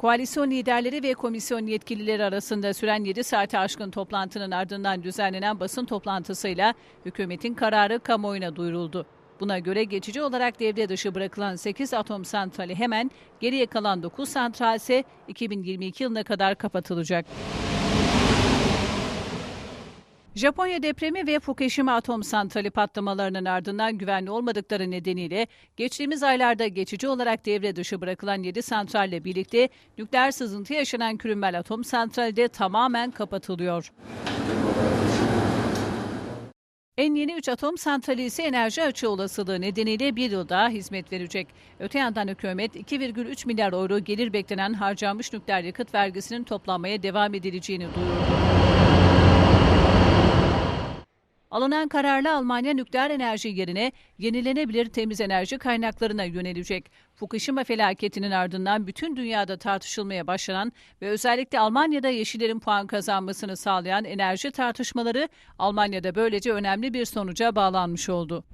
Koalisyon liderleri ve komisyon yetkilileri arasında süren 7 saate aşkın toplantının ardından düzenlenen basın toplantısıyla hükümetin kararı kamuoyuna duyuruldu. Buna göre geçici olarak devre dışı bırakılan 8 atom santrali hemen geriye kalan 9 santral ise 2022 yılına kadar kapatılacak. Japonya depremi ve Fukushima atom santrali patlamalarının ardından güvenli olmadıkları nedeniyle geçtiğimiz aylarda geçici olarak devre dışı bırakılan 7 santralle birlikte nükleer sızıntı yaşanan Kürümmel Atom Santrali de tamamen kapatılıyor. En yeni 3 atom santrali ise enerji açığı olasılığı nedeniyle bir yıl daha hizmet verecek. Öte yandan hükümet 2,3 milyar euro gelir beklenen harcanmış nükleer yakıt vergisinin toplanmaya devam edileceğini duyurdu. Alınan kararla Almanya nükleer enerji yerine yenilenebilir temiz enerji kaynaklarına yönelecek. Fukushima felaketinin ardından bütün dünyada tartışılmaya başlanan ve özellikle Almanya'da yeşillerin puan kazanmasını sağlayan enerji tartışmaları Almanya'da böylece önemli bir sonuca bağlanmış oldu.